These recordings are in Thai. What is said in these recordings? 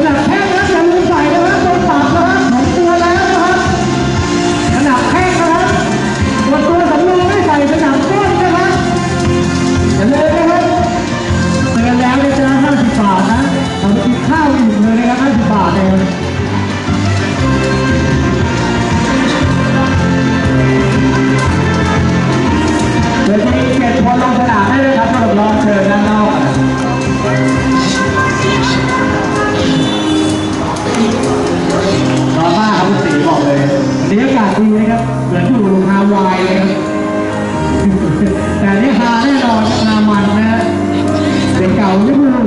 Can I Wow,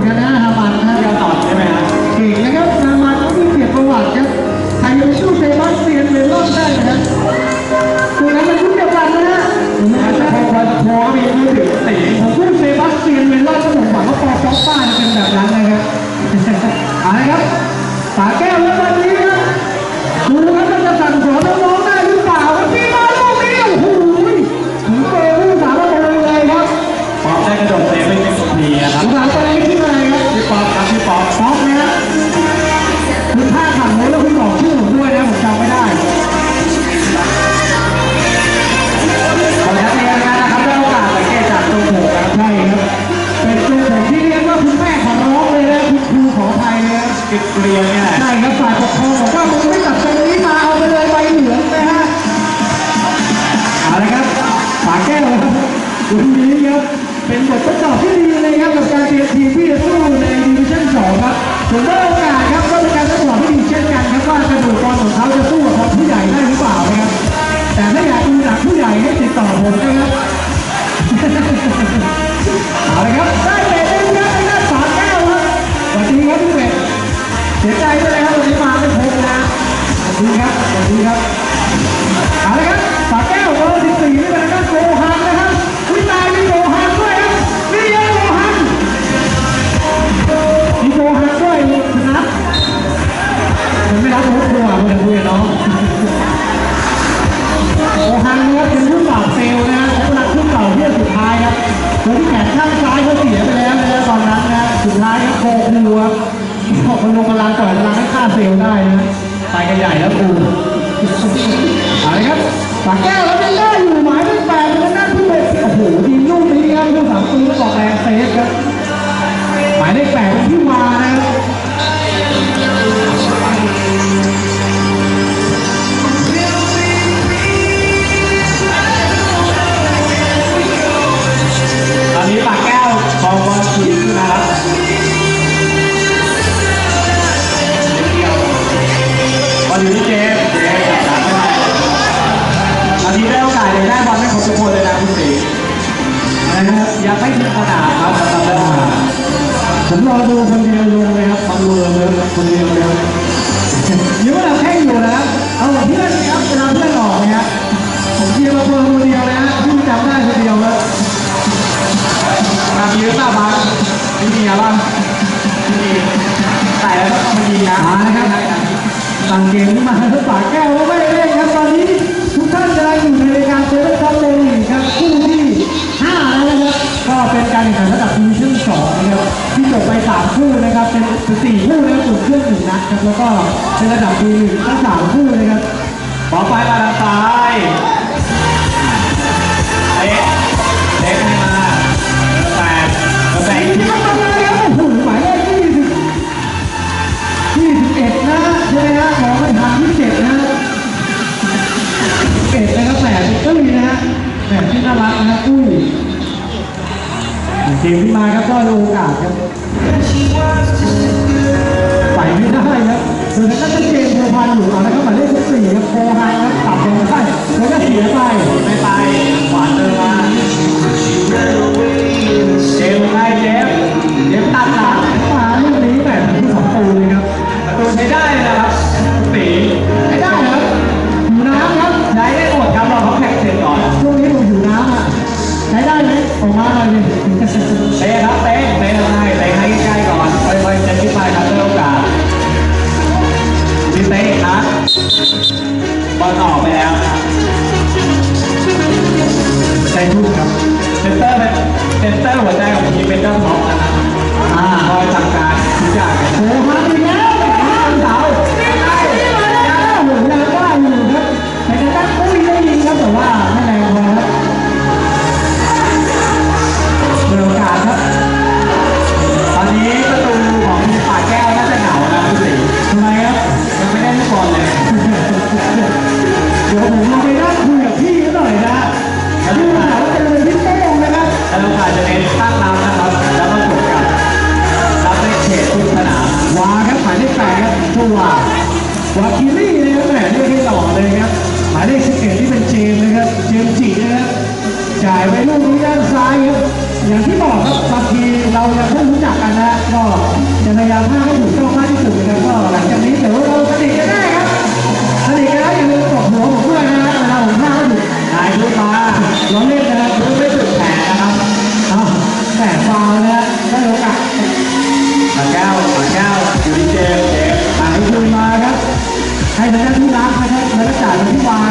ิบเปลี่ยญเนี่ยใช่ครับฝ่ายปกครองบอกว่ามึงไม่จับตรงนี้มาเอาไปเลยใบเหลืองนะฮะอะไรครับฝาแก้วครับดูนี้ครับเป็นบททดสอบที่ดีเลยครับกับการเตรียมทีมที่จะสู้ในดิวิชั่น2ครับผมได้โอกาสครับก็เป็นการทดสอบที่ดีเช่นกันครับว่ากระดูกบอลของเขาจะสู้กับผู้ใหญ่ได้หรือเปล่านะครับแต่ถ้าอยากดูหนักผู้ใหญ่ให้ติดต่อผมนะครับเอาละครับได้เตะครับทางด้านฝาแก้วครับสวัสดีครับทุกท่าน เสียใจด้วยครับวันนี้มาไม่ครบนะสวัสดีครับสวัสดีครับเอาละครับสาแก้วเบอราสิบสี่นี่เป็นการโกหันนะครับคุณตายมีโกหันด้วยครับนี่ยังโกหันมีโกหันด้วยนะมันไม่รับรู้ตัวมันะคุยกับน้องโกหันนะครัเป็นรุ่นเก่าเซลนะของหลักรุ่นเก่าที่สุดท้ายครับโดยที่แขนข้างซ้ายเขาเสียไปแล้วนะตอนนั้นนะสุดท้ายก็โคกหัว พนมพลังต่อยพลังให้ฆ่าเซลล์ได้นะไปกันใหญ่แล้วกูเอะไรครับปากแก้วแล้วไม่ได้อยู่หมายเลขแปดแล้วนั่นพี่เบสโอ้โหยิงลูกนี้ครับลูกสามตัวแล้วบอแรงเซฟครับหมายเลขแปด โอกาสครับไปไม่ได้ครับหรือถ้าจะเกมเทพันอยู่เอานะครับหมายเลขสี่ครับโคฮาครับตัดลงไปแล้วก็เสียไปไม่ไปหวานเติ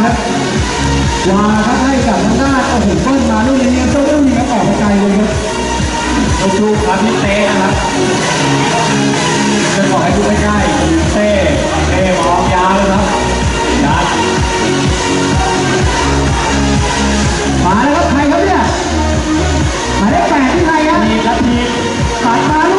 ครับวาครับให้กับทางด้านโอ้โหเปิ้ลมาลูกนี้เนี่ยเจ้าเรื่องนี้ครับออกไปไกลเลยครับลูกชูครับพี่เต้นะครับจะบอกให้ดูใกล้ๆเต้เต้มองยาวเลยครับยัดมาแล้วครับใครครับเนี่ยหมายเลขแปดที่ใครครับทีครับทีสายตา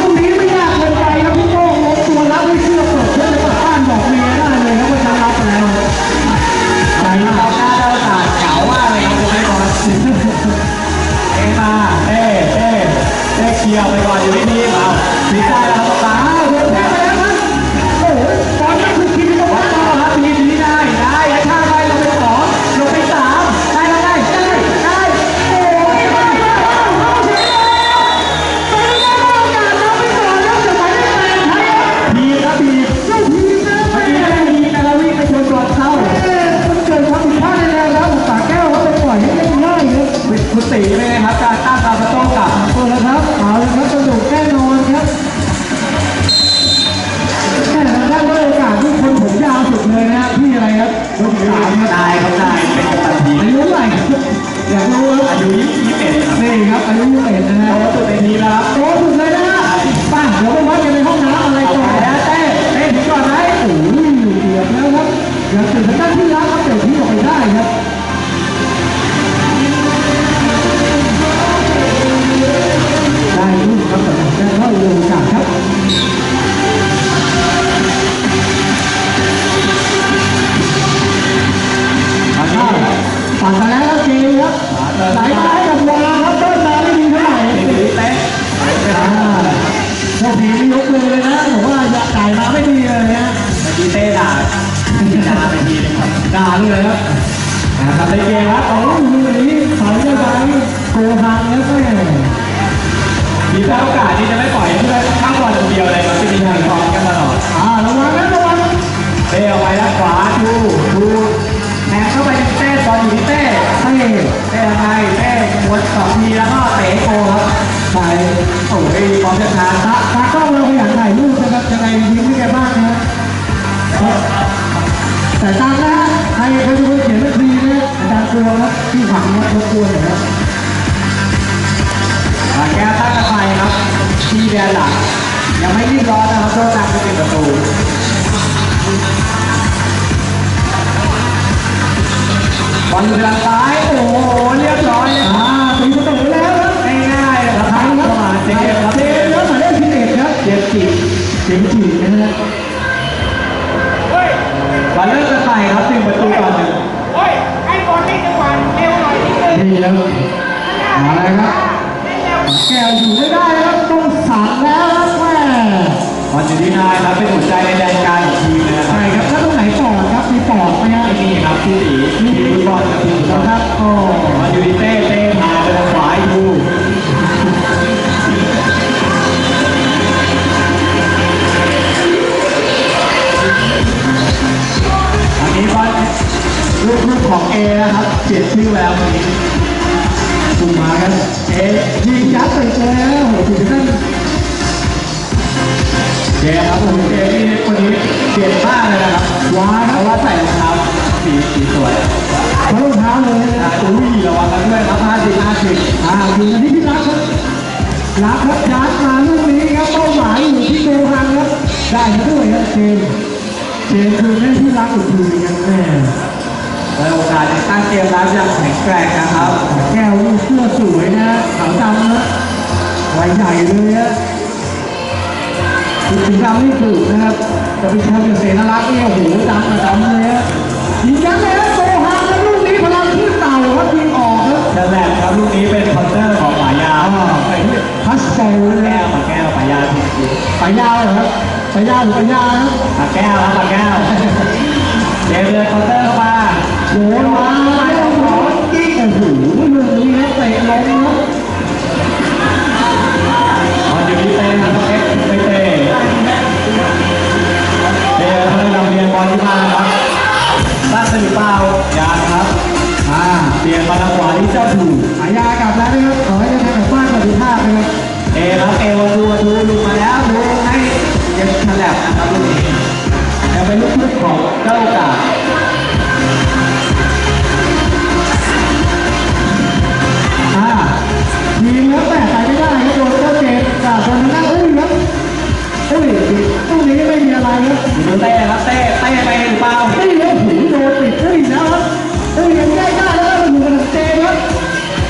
ดียวไปก่อนอยู่ที่นี่เราสีใจแล้วครับตา นะครับในเกมครับโอ้ยลูกนี้ถอยได้ไหมโกหังแล้วก็มีแต่โอกาสที่จะไม่ปล่อยให้เพื่อนข้างบอลคนเดียวเลยมันจะมีทางพร้อมกันตลอดอ่าระวังนะระวังเต้เอาไว้ด้านขวาดูดูแทงเข้าไปเต้บอลอยู่ที่เต้เต้เต้ยังไงเต้วนสองทีแล้วก็เตะโกครับใส่โอ้ยพร้อมจะทานตาตากล้องเราขยันถ่ายรูปนะครับยังไงยิ้มให้แกบ้างนะแต่ตามนะใครใครเป็น กลัวครับที่ฝังนะรบกวนหน่อยครับมาแก้ตั้งกันไปครับทีเดียนหลังยังไม่รีบร้อนนะครับโดนนำไปเป็นประตูบอลอยู่ทางซ้ายโอ้โหเรียบร้อยเลยอ่าตีประตูแล้วครับง่ายๆเลยครับใครทางครัเข้าบมาเจมส์ครับเจมส์ครับหมายเลขสิบเอ็ดครับเจมส์จีเจมส์จีนะฮะบอลเริ่มกันไปครับหนึ่งประตูต่อหนึ่ง เฮ้ยให้บอลได้จังหวะเร็วหน่อย มีแล้วมาแล้วครับแก้วอยู่ไม่ได้ครับต้องสั่งแล้วครับแม่บอลอยู่ที่นายครับเป็นหัวใจในแดนกางของทีมเลยนะครับใช่ครับถ้าตรงไหนปอดครับมีปอดไหมฮะไอ้นี่ครับที่ตีทีมฟุตบอลกับทีมฟุตบอลนะครับก็บอลอยู่ที่เต้เต้พาไปทางขวาอีกดูอันนี้บอลลูกลูกของเอนะครับเปลี่ยนชื่อแล้ววันนี้ ครับเอยิงยัดไปแล้วโหถึงขั้นเจครับผมเจนี่คนนี้เปลี่ยนมากเลยนะครับว้าเพครับราะว่าใส่รองเท้าสีสีสวยรองเท้าเลยนะอุ้ยระวังกันด้วยครับห้าสิบห้าสิบอ่าอยู่กันที่พี่รักครับรักครับยัดมาลูกนี้ครับเป้าหมายอยู่ที่โกฮังครับได้มาด้วยครับเจมเจมคือแม่ที่รักอีกทีครับแม่และโอกาสในตั้งเกมรับอย่างแข็งแกร่งนะครับ ใหญ่เลยฮะสีดำไม่คือนะครับจะเป็นแชมเป็นเสนารักษ์เนี่ยโอ้โหดังประจำเลยฮะยิงยันเลยฮะโซฮาแล้วลูกนี้พลังขึ้นเต่าครับยิงออกครับนั่นแหละครับลูกนี้เป็นคอนเตอร์ของปายาวพัชเซลแก้วมาแก้วปายาวหปายาวเหรอปายาวหรือปายาวครับมาแก้วครับปากแก้วเดี๋ยวเลยคอนเตอร์เข้ามาโอ้โหมาแล้วสอกิ๊กโอ้โเลยองนี้นะเตะลงนะ นะครับนำเรียนบอลที่มาครับตั้งสนิทเปล่ายาครับอ่าเปลี่ยนมาทาขวาที่เจ้าถูกหายากลับแล้วนะครับขอให้ได้ทาแบบฟาดกับดีภาพนะครับเอครับเอวันดูวันดูดูมาแล้วดูให้เก็บฉลับนะครับลูกนี้จะเาไปลุกพุ่งของเจ้าโอกาส ไปหรือเปล่าเฮ้แล้วหูโดนติดเฮะครัยยังได้ได้แล้หนูกำลังเจมครั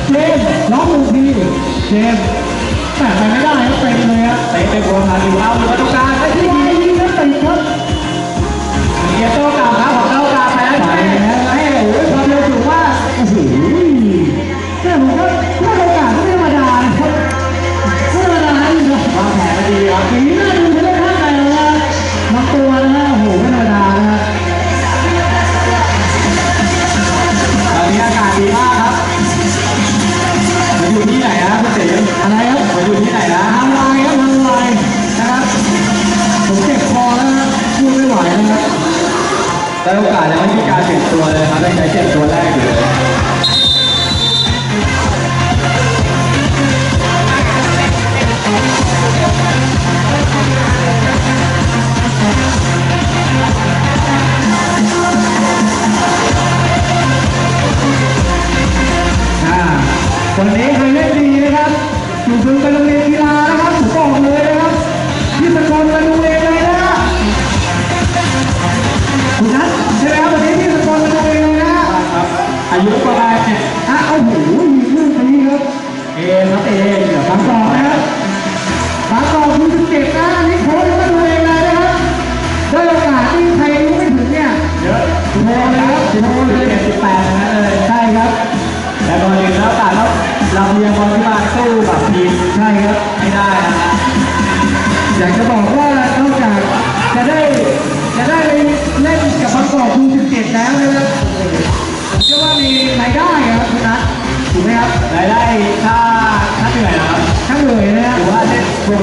เจมน้องมูพีเจม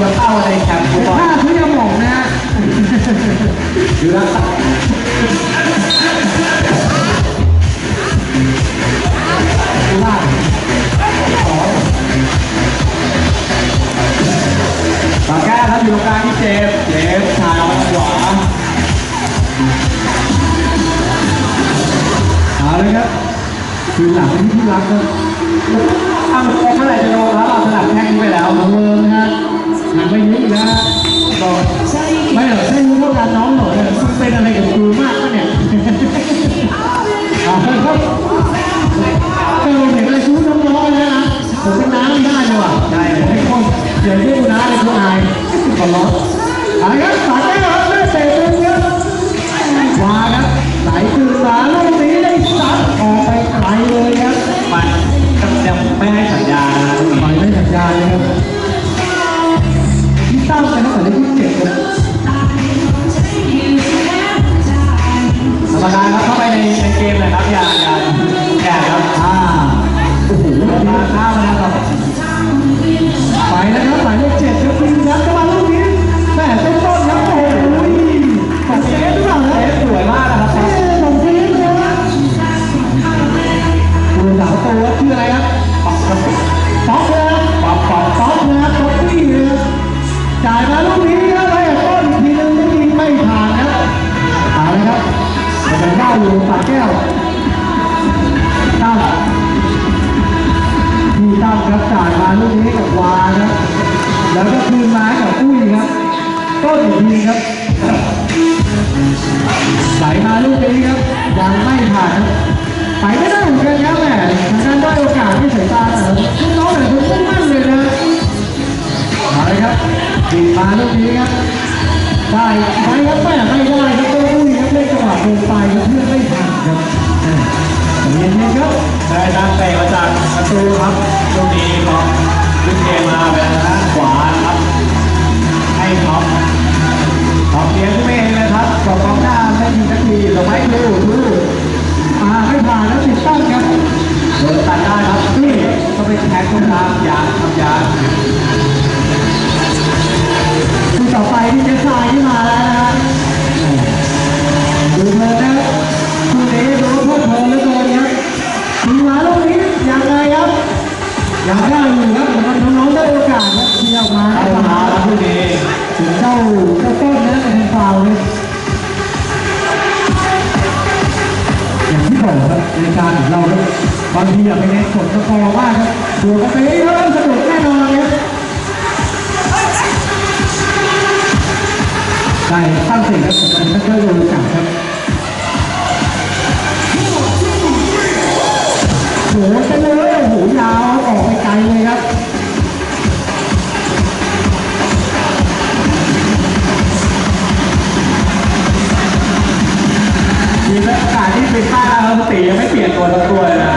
จะเข้าในแคมป์ฟุตบอลถ้าคุณยังหมองนะอยู่แล้วากกาครับอยู่กลางที่เจ็บเจ็บชายออกขวาเอาเลยครับคือหลังที่ที่รักก็ถ้าเมื่อไหร่จะลงแล้วเราถนัดแข้งไปแล้วเหมินะฮะ ไม่รู้นะบอกไม่หรอกใช่รู้พวกเรน้องหน่อยเป็นอะไรกับครูมากปะเนี่ยครับเออเห็นอะไรชู้น้องๆเลยนะผมเป็นน้ำได้เลยว่ะได้เลยให้คนเดี๋ยวเรียกน้าเลยคุณอายขอร้องอะไรครับฝได้ครัแม่เตะเป็นเยอะมาครับไหลตื่นตาลูกนี้ได้สัดออกไปไกลเลยครับไปจำไม่ให้สัญญาไม่ให้สัญญาเลยครับ แท็กคุณตามยานทำยานต่อไปที่จะสายที่มาแล้วนะดูเธอนะคุณเอ๋ดูเพื่อนผมแล้วตัวนี้คุณมาลูกนี้ยังไรครับอยากได้อยู่ครับมันน้องได้โอกาสนะเที่ยวมาได้มาคุณเอ๋ถึงเจ้าเจ้าต้นนะเป็นฟาวเลยอย่างที่บอกครับในการของเรา บางทีอย่าไปเน้นกดสกอร์ว่าครับตัวกาแฟเริ่มสนุกแน่นอนครับได้ตั้งเสร็จครับผมก็จะโดนกับครับโหจะเลยโอ้โหยาว สที่เป็นป้าแล้วสติยังไม่เปลี่ยนตัวทั้งตัวเลยนะ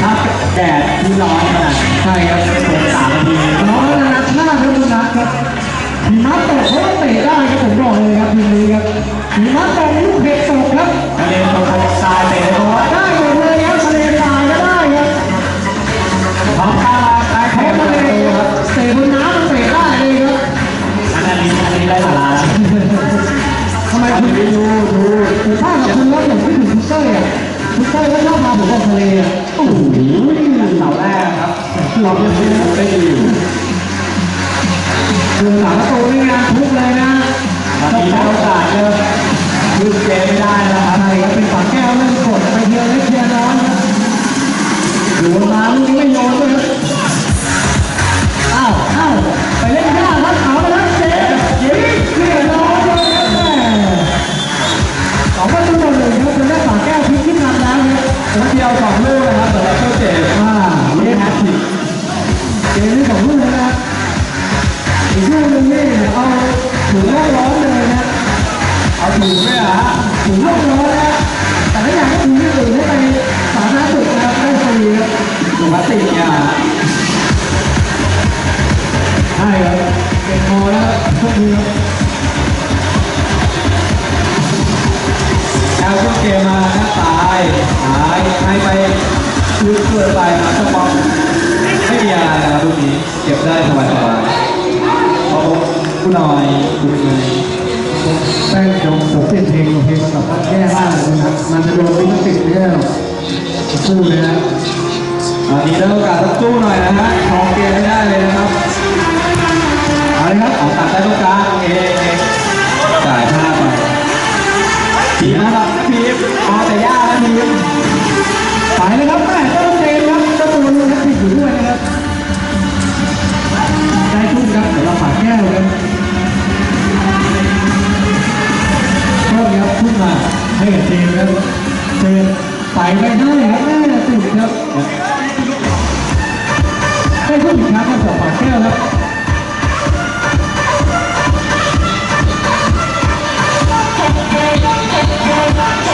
ถ้าแดดที่ร้อนขนาดใช่ครับผมสามนาทีน้องนัทหน้าครับคุณนัทครับหิมะตกเขาก็เตะได้ครับผมบอกเลยครับทีมนี้ครับหิมะตกลูกเห็บตกครับทะเลตรงทะเลทรายเตะในโต๊ะได้หมดเลย คน ผู้น้อยคุณเลยแป้งจงผมเปลี่ยนเพลงเพลงแบบแย่มาเลยนะมันจะโดนลิขสิทธิ์ไม่ได้หรอกสู้เลยนะตอนนี้ได้โอกาสต้องสู้หน่อยนะฮะครองเกมไม่ได้เลยนะครับเอาเลยครับเอาตัดได้ตรงกางเอจ่ายพลาไปทีนะครับทีมาแต่ยากนะทีมไปเลยครับแม่ต้นเกมครับเจ้าตัวนี้ครับติดอยู่ด้วยนะครับได้ทุ่มครับเดี๋ยวเราฝากแก้วค รับต้นครับทุ่มมาให้กับเจมส์ครับเจมไปไม่ได้ครับแม่ติดครับได้ทุ่มอีกครั้งครับสำหรับฝากแก้วครับ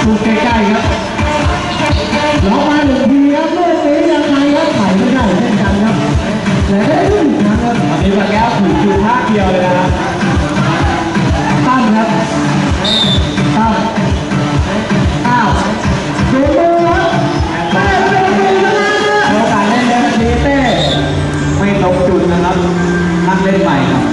ดูใกล้ๆครับล็อกมาหนึ่งทีครับลูกนี้ยังไงครับไถ่ไม่ได้เช่นกันครับและได้ลูกอีกครั้งครับตอนนี้มาแก้วถูกคิวท่าเดียวเลยนะครับตั้มครับ ไม่ตรงจุดนะครับ นั่งเล่นใหม่ครับ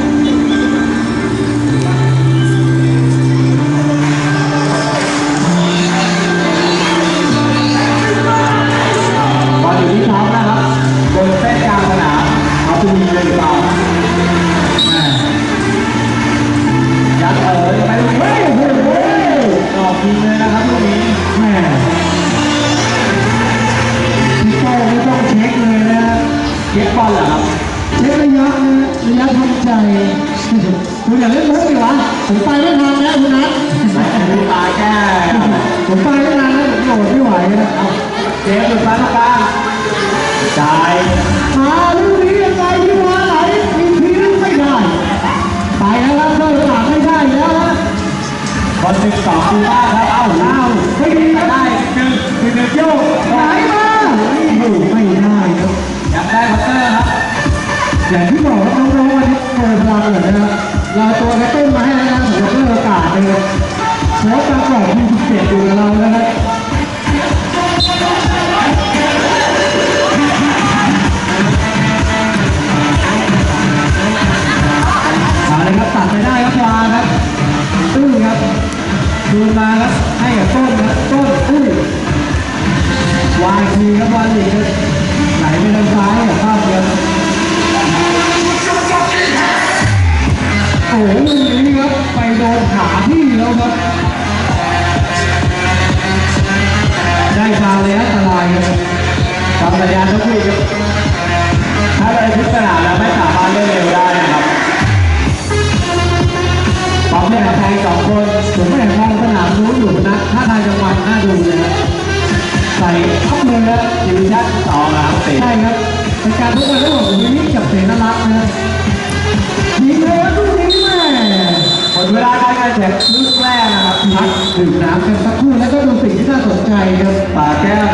สองคูบ้าครับ เอ้าอ้าไม่ดีครับได้หนึ่งหนึ่งหนึ่งโยกไหนมาโอ้ไม่ได้ครับยังได้พัตเตอร์ครับอย่างที่บอกว่าน้องๆวันนี้โชว์พลังเลยนะครับเราตัวกระตุ้นมาให้แล้วนะสำหรับเรื่องโอกาสเลยโค้ชตามกรอบทีมเจ็ดอยู่กับเรานะครับ ดูมาครับให้กับต้นครับต้นตื้อวางทีครับวางอีกไหลไปทางซ้ายกับข้ามครับโอ้โหนี้ครับไปโดนขาพี่แล้วครับได้ฟาวเลยอันตรายครับทำสัญญาณทุกทีครับถ้าเลยทุกสนามแล้วไม่สามารถเล่นเร็วได้ นะครับปั๊มแม่แทงสองคนผมไม่เห็นมองสนามนู้นอยู่นะถ้าทางจังหวัดน่าดูเลยนะใส่ทับเลยนะดิวิชั่นสองนะครับสี่ใช่ครับเป็นการทุกคนได้บอกวินิจกับเสนารักษ์นะยิงเลยครับลูกนี้แม่หมดเวลาการแข่งขันครึ่งแรกนะครับพักดื่มน้ำกันสักครู่แล้วก็ดูสิ่งที่น่าสนใจครับป่าแก้ว